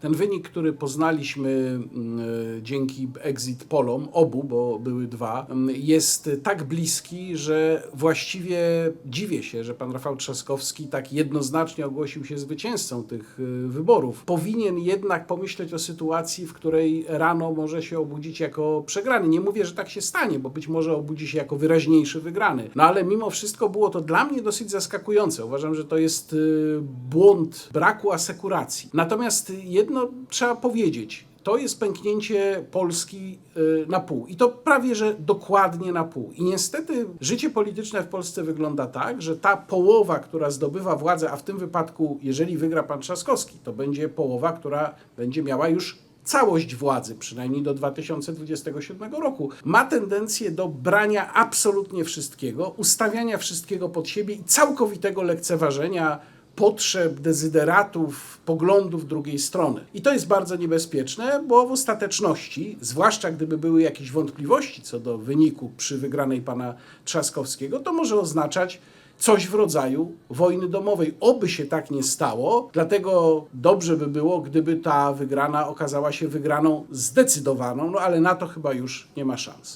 Ten wynik, który poznaliśmy mm, e, dzięki exit polom, obu, bo były dwa, mm, jest tak bliski, że właściwie dziwię się, że pan Rafał Trzaskowski tak jednoznacznie ogłosił się zwycięzcą tych e, wyborów. Powinien jednak pomyśleć o sytuacji, w której rano może się obudzić jako przegrany. Nie mówię, że tak się stanie, bo być może obudzi się jako wyraźniejszy wygrany. No ale mimo wszystko było to dla mnie dosyć zaskakujące. Uważam, że to jest y, błąd braku asekuracji. Natomiast jedno trzeba powiedzieć. To jest pęknięcie Polski y, na pół. I to prawie, że dokładnie na pół. I niestety życie polityczne w Polsce wygląda tak, że ta połowa, która zdobywa władzę, a w tym wypadku, jeżeli wygra pan Trzaskowski, to będzie połowa, która będzie miała już całość władzy, przynajmniej do 2027 roku, ma tendencję do brania absolutnie wszystkiego, ustawiania wszystkiego pod siebie i całkowitego lekceważenia potrzeb, dezyderatów, poglądów drugiej strony. I to jest bardzo niebezpieczne, bo w ostateczności, zwłaszcza gdyby były jakieś wątpliwości co do wyniku przy wygranej pana Trzaskowskiego, to może oznaczać coś w rodzaju wojny domowej. Oby się tak nie stało, dlatego dobrze by było, gdyby ta wygrana okazała się wygraną zdecydowaną, no ale na to chyba już nie ma szans.